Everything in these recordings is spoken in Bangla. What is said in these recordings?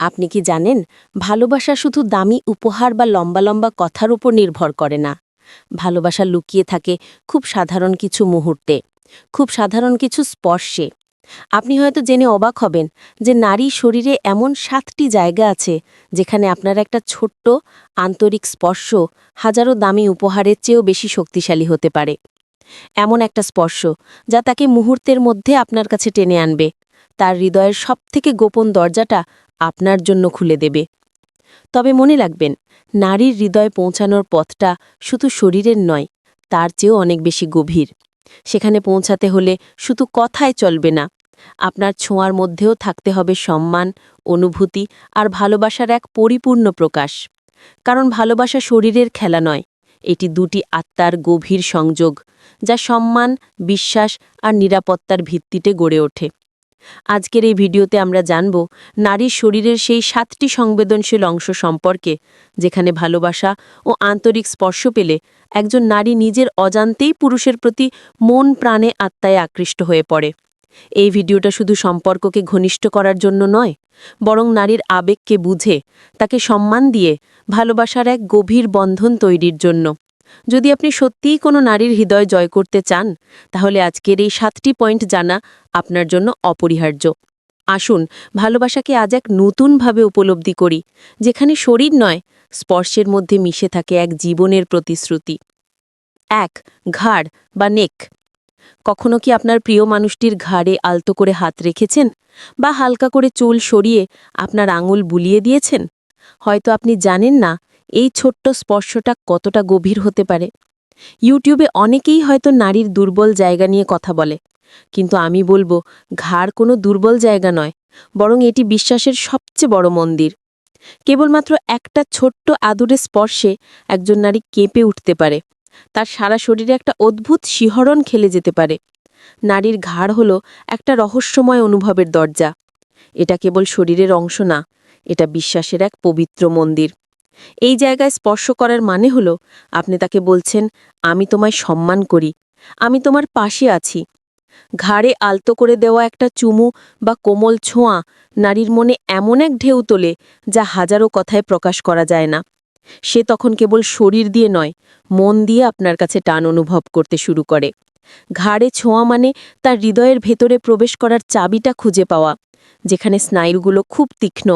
আপনি কি জানেন, ভালোবাসা শুধু দামি উপহার বা লম্বা লম্বা কথার উপর নির্ভর করে না। ভালোবাসা লুকিয়ে থাকে খুব সাধারণ কিছু মুহূর্তে, খুব সাধারণ কিছু স্পর্শে। আপনি হয়তো জেনে অবাক হবেন যে নারী শরীরে এমন সাতটি জায়গা আছে, যেখানে আপনার একটা ছোট্ট, আন্তরিক স্পর্শ হাজারো দামি উপহারের চেয়েও বেশি শক্তিশালী হতে পারে। এমন একটা স্পর্শ যা তাকে মুহূর্তের মধ্যে আপনার কাছে টেনে আনবে। তার হৃদয়ের সবথেকে গোপন দরজাটা আপনার জন্য খুলে দেবে। তবে মনে রাখবেন, নারীর হৃদয় পৌঁছানোর পথটা শুধু শরীরের নয়, তার চেয়েও অনেক বেশি গভীর। সেখানে পৌঁছাতে হলে শুধু কথায় চলবে না, আপনার ছোঁয়ার মধ্যেও থাকতে হবে সম্মান, অনুভূতি আর ভালোবাসার এক পরিপূর্ণ প্রকাশ। কারণ ভালোবাসা শরীরের খেলা নয়, এটি দুটি আত্মার গভীর সংযোগ, যা সম্মান, বিশ্বাস আর নিরাপত্তার ভিত্তিতে গড়ে ওঠে। আজকের এই ভিডিওতে আমরা জানব নারীর শরীরের সেই সাতটি সংবেদনশীল অংশ সম্পর্কে, যেখানে ভালোবাসা ও আন্তরিক স্পর্শ পেলে একজন নারী নিজের অজান্তেই পুরুষের প্রতি মন প্রাণে আত্মায় আকৃষ্ট হয়ে পড়ে। এই ভিডিওটা শুধু সম্পর্ককে ঘনিষ্ঠ করার জন্য নয়, বরং নারীর আবেগকে বুঝে তাকে সম্মান দিয়ে ভালোবাসার এক গভীর বন্ধন তৈরির জন্য। যদি আপনি সত্যিই কোনো নারীর হৃদয় জয় করতে চান, তাহলে আজকের এই সাতটি পয়েন্ট জানা আপনার জন্য অপরিহার্য। আসুন ভালোবাসাকে আজ এক নতুনভাবে উপলব্ধি করি, যেখানে শরীর নয়, স্পর্শের মধ্যে মিশে থাকে এক জীবনের প্রতিশ্রুতি। এক, ঘাড় বা নেক। কখনো কি আপনার প্রিয় মানুষটির ঘাড়ে আলতো করে হাত রেখেছেন বা হালকা করে চুল সরিয়ে আপনার আঙুল বুলিয়ে দিয়েছেন? হয়তো আপনি জানেন না এই ছোট্ট স্পর্শটা কতটা গভীর হতে পারে? ইউটিউবে অনেকেই হয়তো নারীর দুর্বল জায়গা নিয়ে কথা বলে, কিন্তু আমি বলব, ঘাড় কোনো দুর্বল জায়গা নয়, বরং এটি বিশ্বাসের সবচেয়ে বড় মন্দির। কেবলমাত্র একটা ছোট্ট আদুরে স্পর্শে একজন নারী কেঁপে উঠতে পারে, তার সারা শরীরে একটা অদ্ভুত শিহরণ খেলে যেতে পারে। নারীর ঘাড় হল একটা রহস্যময় অনুভবের দরজা। এটা কেবল শরীরের অংশ না, এটা বিশ্বাসের এক পবিত্র মন্দির। এই জায়গায় স্পর্শ করার মানে হল, আপনি তাকে বলছেন, আমি তোমায় সম্মান করি, আমি তোমার পাশে আছি। ঘাড়ে আলতো করে দেওয়া একটা চুমু বা কোমল ছোঁয়া নারীর মনে এমন এক ঢেউ তোলে, যা হাজারো কথায় প্রকাশ করা যায় না। সে তখন কেবল শরীর দিয়ে নয়, মন দিয়ে আপনার কাছে টান অনুভব করতে শুরু করে। ঘাড়ে ছোঁয়া মানে তার হৃদয়ের ভেতরে প্রবেশ করার চাবিটা খুঁজে পাওয়া, যেখানে স্নায়ুগুলো খুব তীক্ষ্ণ,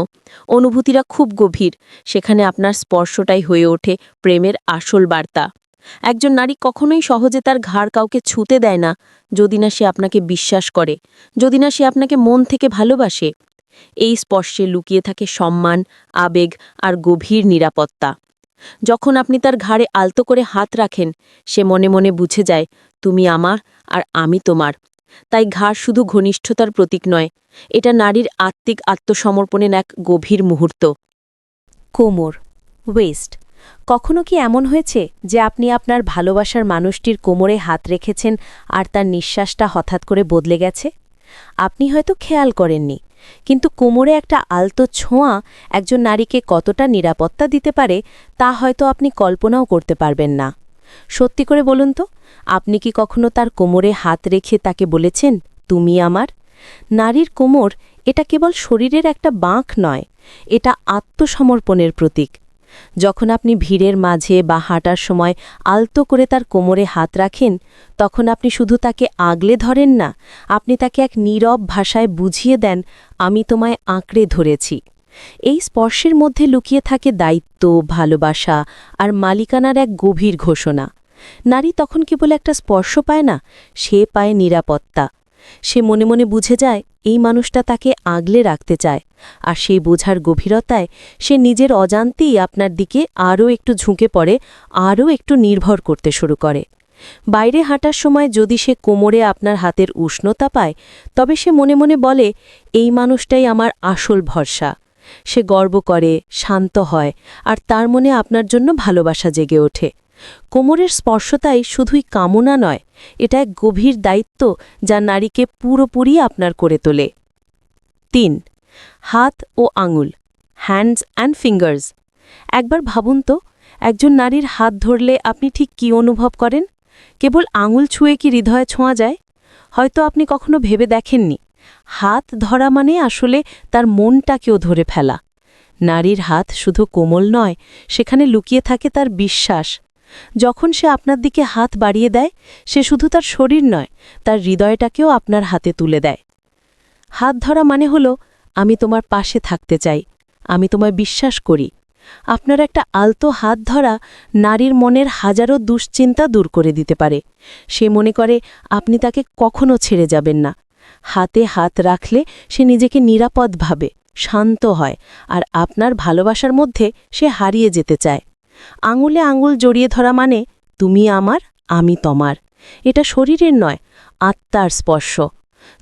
অনুভূতিরা খুব গভীর, সেখানে আপনার স্পর্শটাই হয়ে ওঠে প্রেমের আসল বার্তা। একজন নারী কখনোই সহজে তার ঘাড় কাউকে ছুতে দেয় না, যদি না সে আপনাকে বিশ্বাস করে, যদি না সে আপনাকে মন থেকে ভালোবাসে। এই স্পর্শে লুকিয়ে থাকে সম্মান, আবেগ আর গভীর নিরাপত্তা। যখন আপনি তার ঘাড়ে আলতো করে হাত রাখেন, সে মনে মনে বুঝে যায় তুমি আমার আর আমি তোমার। তাই ঘাড় শুধু ঘনিষ্ঠতার প্রতীক নয়, এটা নারীর আত্মিক আত্মসমর্পণের এক গভীর মুহূর্ত। কোমর ওয়েস্ট কখনো কি এমন হয়েছে যে আপনি আপনার ভালোবাসার মানুষটির কোমরে হাত রেখেছেন আর তার নিঃশ্বাসটা হঠাৎ করে বদলে গেছে? আপনি হয়তো খেয়াল করেননি, কিন্তু কোমরে একটা আলতো ছোঁয়া একজন নারীকে কতটা নিরাপত্তা দিতে পারে তা হয়তো আপনি কল্পনাও করতে পারবেন না। সত্যি করে বলুন তো আপনি কি কখনো তার কোমরে হাত রেখে তাকে বলেছেন, তুমি আমার নারীর কোমর এটা কেবল শরীরের একটা বাঁক নয়, এটা আত্মসমর্পণের প্রতীক। যখন আপনি ভিড়ের মাঝে বা হাঁটার সময় আলতো করে তার কোমরে হাত রাখেন, তখন আপনি শুধু তাকে আগলে ধরেন না, আপনি তাকে এক নীরব ভাষায় বুঝিয়ে দেন, আমি তোমায় আঁকড়ে ধরেছি এই স্পর্শের মধ্যে লুকিয়ে থাকে দায়িত্ব, ভালোবাসা আর মালিকানার এক গভীর ঘোষণা। নারী তখন কেবল একটা স্পর্শ পায় না, সে পায় নিরাপত্তা। সে মনে মনে বুঝে যায়, এই মানুষটা তাকে আগলে রাখতে চায়, আর সেই বোঝার গভীরতায় সে নিজের অজান্তেই আপনার দিকে আরও একটু ঝুঁকে পড়ে, আরও একটু নির্ভর করতে শুরু করে। বাইরে হাঁটার সময় যদি সে কোমরে আপনার হাতের উষ্ণতা পায়, তবে সে মনে মনে বলে, এই মানুষটাই আমার আসল ভরসা। সে গর্ব করে, শান্ত হয়, আর তার মনে আপনার জন্য ভালোবাসা জেগে ওঠে। কোমরের স্পর্শতাই শুধুই কামনা নয়, এটা এক গভীর দায়িত্ব যা নারীকে পুরোপুরি আপনার করে তোলে। তিন, হাত ও আঙুল, হ্যান্ডস অ্যান্ড ফিঙ্গার্স। একবার ভাবুন তো, একজন নারীর হাত ধরলে আপনি ঠিক কি অনুভব করেন? কেবল আঙুল ছুঁয়ে কি হৃদয়ে ছোঁয়া যায়? হয়তো আপনি কখনো ভেবে দেখেননি, হাত ধরা মানে আসলে তার মনটাকেও ধরে ফেলা। নারীর হাত শুধু কোমল নয়, সেখানে লুকিয়ে থাকে তার বিশ্বাস। যখন সে আপনার দিকে হাত বাড়িয়ে দেয়, সে শুধু তার শরীর নয়, তার হৃদয়টাকেও আপনার হাতে তুলে দেয়। হাত ধরা মানে হল, আমি তোমার পাশে থাকতে চাই, আমি তোমায় বিশ্বাস করি। আপনার একটা আলতো হাত ধরা নারীর মনের হাজারো দুশ্চিন্তা দূর করে দিতে পারে। সে মনে করে, আপনি তাকে কখনো ছেড়ে যাবেন না। হাতে হাত রাখলে সে নিজেকে নিরাপদ ভাবে, শান্ত হয়, আর আপনার ভালোবাসার মধ্যে সে হারিয়ে যেতে চায়। আঙুলে আঙুল জড়িয়ে ধরা মানে তুমি আমার, আমি তোমার। এটা শরীরের নয়, আত্মার স্পর্শ।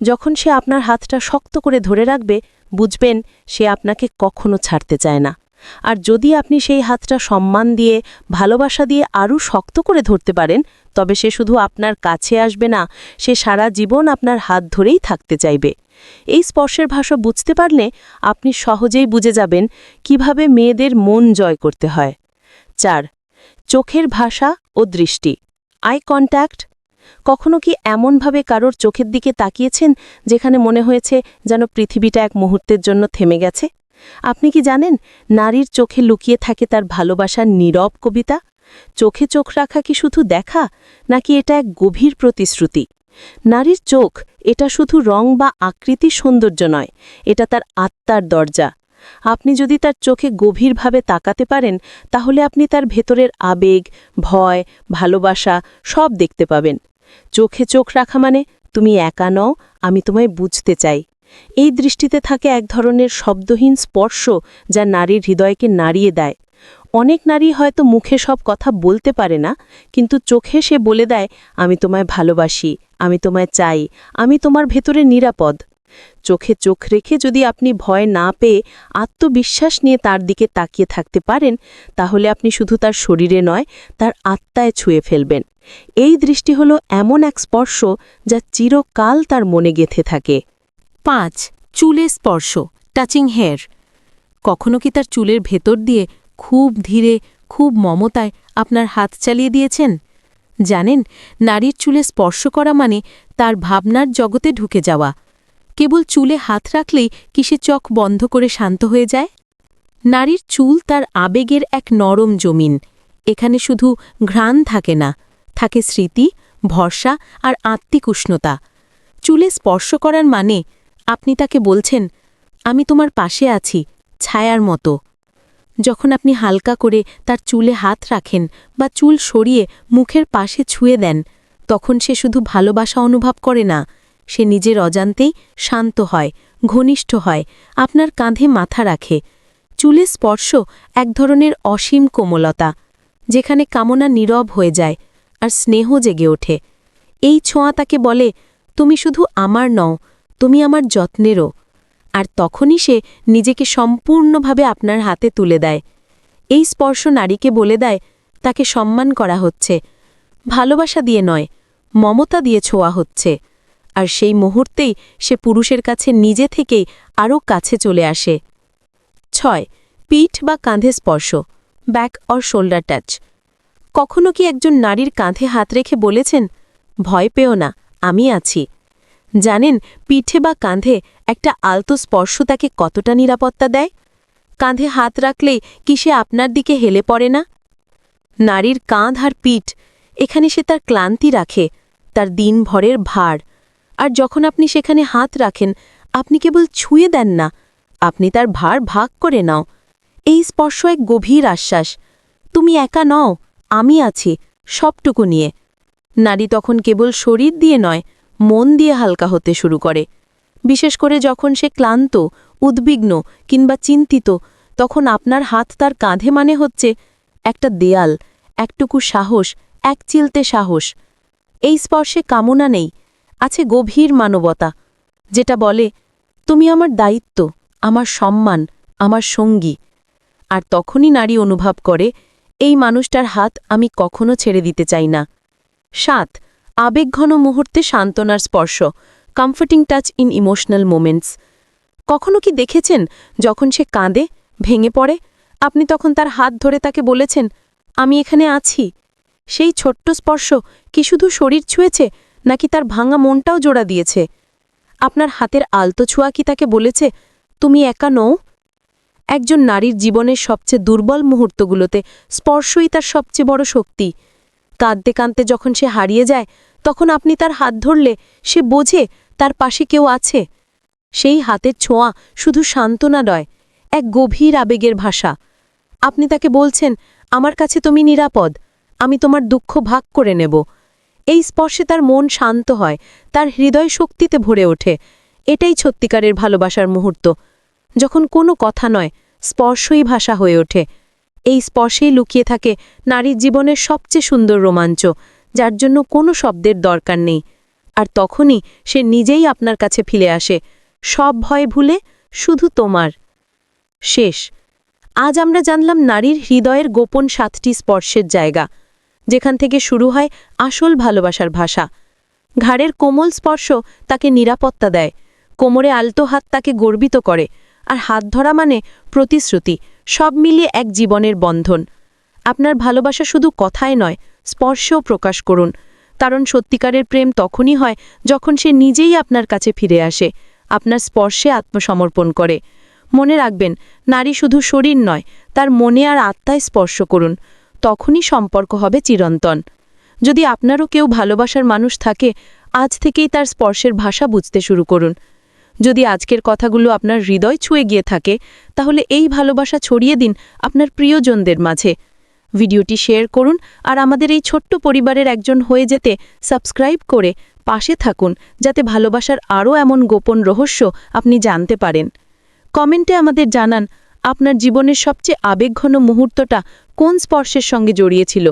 যখন সে আপনার হাতটা শক্ত করে ধরে রাখবে, বুঝবেন সে আপনাকে কখনো ছাড়তে চায় না। আর যদি আপনি সেই হাতটা সম্মান দিয়ে, ভালোবাসা দিয়ে আরও শক্ত করে ধরতে পারেন, তবে সে শুধু আপনার কাছে আসবে না, সে সারা জীবন আপনার হাত ধরেই থাকতে চাইবে। এই স্পর্শের ভাষা বুঝতে পারলে আপনি সহজেই বুঝে যাবেন কীভাবে মেয়েদের মন জয় করতে হয়। চার চোখের ভাষা ও দৃষ্টি। আই কন্ট্যাক্ট কখনো কি এমনভাবে কারোর চোখের দিকে তাকিয়েছেন যেখানে মনে হয়েছে যেন পৃথিবীটা এক মুহূর্তের জন্য থেমে গেছে? আপনি কি জানেন নারীর চোখে লুকিয়ে থাকে তার ভালোবাসার নীরব কবিতা? চোখে চোখ রাখা কি শুধু দেখা, নাকি এটা এক গভীর প্রতিশ্রুতি? নারীর চোখ এটা শুধু রং বা আকৃতি সৌন্দর্য নয়, এটা তার আত্মার দরজা। আপনি যদি তার চোখে গভীরভাবে তাকাতে পারেন, তাহলে আপনি তার ভেতরের আবেগ, ভয়, ভালোবাসা সব দেখতে পাবেন। চোখে চোখ রাখা মানে তুমি একা নও, আমি তোমায় বুঝতে চাই। এই দৃষ্টিতে থাকে এক ধরনের শব্দহীন স্পর্শ যা নারীর হৃদয়কে নাড়িয়ে দেয়। অনেক নারী হয়তো মুখে সব কথা বলতে পারে না, কিন্তু চোখে সে বলে দেয়, আমি তোমায় ভালোবাসি, আমি তোমায় চাই, আমি তোমার ভেতরে নিরাপদ। চোখে চোখ রেখে যদি আপনি ভয় না পেয়ে আত্মবিশ্বাস নিয়ে তার দিকে তাকিয়ে থাকতে পারেন, তাহলে আপনি শুধু তার শরীরে নয়, তার আত্মায় ছুঁয়ে ফেলবেন। এই দৃষ্টি হল এমন এক স্পর্শ যা চিরকাল তার মনে গেথে থাকে। পাঁচ, চুলে স্পর্শ টাচিং হেয়ার কখনো কি তার চুলের ভেতর দিয়ে খুব ধীরে, খুব মমতায় আপনার হাত চালিয়ে দিয়েছেন? জানেন, নারীর চুলে স্পর্শ করা মানে তার ভাবনার জগতে ঢুকে যাওয়া। কেবল চুলে হাত রাখলেই কি সে চোখ বন্ধ করে শান্ত হয়ে যায়? নারীর চুল তার আবেগের এক নরম জমিন। এখানে শুধু ঘ্রাণ থাকে না, থাকে স্মৃতি, ভরসা আর আত্মিক উষ্ণতা। চুলে স্পর্শ করার মানে আপনি তাকে বলছেন, আমি তোমার পাশে আছি, ছায়ার মতো। যখন আপনি হালকা করে তার চুলে হাত রাখেন বা চুল সরিয়ে মুখের পাশে ছুঁয়ে দেন, তখন সে শুধু ভালোবাসা অনুভব করে না সে নিজের অজান্তেই শান্ত হয়, ঘনিষ্ঠ হয়, আপনার কাঁধে মাথা রাখে। চুলে স্পর্শ এক ধরনের অসীম কোমলতা, যেখানে কামনা নীরব হয়ে যায় আর স্নেহ জেগে ওঠে। এই ছোঁয়া তাকে বলে, তুমি শুধু আমার নও, তুমি আমার যত্নেরও। আর তখনই সে নিজেকে সম্পূর্ণভাবে আপনার হাতে তুলে দেয়। এই স্পর্শ নারীকে বলে দেয়, তাকে সম্মান করা হচ্ছে। ভালোবাসা দিয়ে নয়, মমতা দিয়ে ছোঁয়া হচ্ছে। আর সেই মুহূর্তেই সে পুরুষের কাছে নিজে থেকেই আরও কাছে চলে আসে। ছয়, পিঠ বা কাঁধে স্পর্শ, ব্যাক অর শোল্ডার টাচ। কখনো কি একজন নারীর কাঁধে হাত রেখে বলেছেন, ভয় পেও না, আমি আছি জানেন, পিঠে বা কাঁধে একটা আলতো স্পর্শ তাকে কতটা নিরাপত্তা দেয়? কাঁধে হাত রাখলেই কি সে আপনার দিকে হেলে পড়ে না? নারীর কাঁধ আর পিঠ, এখানে সে তার ক্লান্তি রাখে, তার দিনভরের ভার। আর যখন আপনি সেখানে হাত রাখেন, আপনি কেবল ছুঁয়ে দেন না, আপনি তার ভার ভাগ করে নাও। এই স্পর্শ এক গভীর আশ্বাস। তুমি একা নও, আমি আছি, সবটুকু নিয়ে। নারী তখন কেবল শরীর দিয়ে নয়, মন দিয়ে হালকা হতে শুরু করে। বিশেষ করে যখন সে ক্লান্ত, উদ্বিগ্ন কিংবা চিন্তিত, তখন আপনার হাত তার কাঁধে মানে হচ্ছে একটা দেয়াল, একটুকু সাহস, এক চিলতে সাহস। এই স্পর্শে কামনা নেই আছে গভীর মানবতা, যেটা বলে, তুমি আমার দায়িত্ব, আমার সম্মান, আমার সঙ্গী। আর তখনই নারী অনুভব করে, এই মানুষটার হাত আমি কখনো ছেড়ে দিতে চাই না। সাত আবেগঘন মুহূর্তে সান্ত্বনার স্পর্শ comforting touch in emotional moments কখনো কি দেখেছেন, যখন সে কাঁদে, ভেঙে পড়ে? আপনি তখন তার হাত ধরে তাকে বলেছেন, আমি এখানে আছি। সেই ছোট্ট স্পর্শ কি শুধু শরীর ছুঁয়েছে নাকি তার ভাঙা মনটাও জোড়া দিয়েছে? আপনার হাতের আলতো ছোঁয়া কি তাকে বলেছে, তুমি একা নও একজন নারীর জীবনের সবচেয়ে দুর্বল মুহূর্তগুলোতে স্পর্শই তার সবচেয়ে বড় শক্তি। কাঁদতে কাঁদতে যখন সে হারিয়ে যায়, তখন আপনি তার হাত ধরলে সে বোঝে তার পাশে কেউ আছে। সেই হাতের ছোঁয়া শুধু সান্ত্বনা নয়, এক গভীর আবেগের ভাষা। আপনি তাকে বলছেন, আমার কাছে তুমি নিরাপদ, আমি তোমার দুঃখ ভাগ করে নেব। এই স্পর্শে তার মন শান্ত হয়, তার হৃদয় শক্তিতে ভরে ওঠে। এটাই সত্যিকারের ভালোবাসার মুহূর্ত। যখন কোনো কথা নয়, স্পর্শই ভাষা হয়ে ওঠে। এই স্পর্শেই লুকিয়ে থাকে নারীর জীবনের সবচেয়ে সুন্দর রোমাঞ্চ, যার জন্য কোনো শব্দের দরকার নেই। আর তখনই সে নিজেই আপনার কাছে ফিরে আসে। সব ভয় ভুলে শুধু তোমার। শেষ। আজ আমরা জানলাম নারীর হৃদয়ের গোপন সাতটি স্পর্শের জায়গা। যেখান থেকে শুরু হয় আসল ভালোবাসার ভাষা। ঘাড়ের কোমল স্পর্শ তাকে নিরাপত্তা দেয়। কোমরে আলতো হাত তাকে গর্বিত করে। আর হাত ধরা মানে প্রতিশ্রুতি, সব মিলিয়ে এক জীবনের বন্ধন। আপনার ভালোবাসা শুধু কথায় নয়, স্পর্শেও প্রকাশ করুন। কারণ সত্যিকারের প্রেম তখনই হয় যখন সে নিজেই আপনার কাছে ফিরে আসে, আপনার স্পর্শে আত্মসমর্পণ করে। মনে রাখবেন, নারী শুধু শরীর নয়, তার মনে আর আত্মায় স্পর্শ করুন। তখনই সম্পর্ক হবে চিরন্তন। যদি আপনারও কেউ ভালোবাসার মানুষ থাকে, আজ থেকেই তার স্পর্শের ভাষা বুঝতে শুরু করুন। যদি আজকের কথাগুলো আপনার হৃদয় ছুঁয়ে গিয়ে থাকে, তাহলে এই ভালোবাসা ছড়িয়ে দিন আপনার প্রিয়জনদের মাঝে। ভিডিওটি শেয়ার করুন আর আমাদের এই ছোট্ট পরিবারের একজন হয়ে যেতে সাবস্ক্রাইব করে পাশে থাকুন, যাতে ভালোবাসার আরও এমন গোপন রহস্য আপনি জানতে পারেন। কমেন্টে আমাদের জানান, আপনার জীবনের সবচেয়ে আবেগঘন মুহূর্তটা কোন স্পর্শের সঙ্গে জড়িয়েছিল?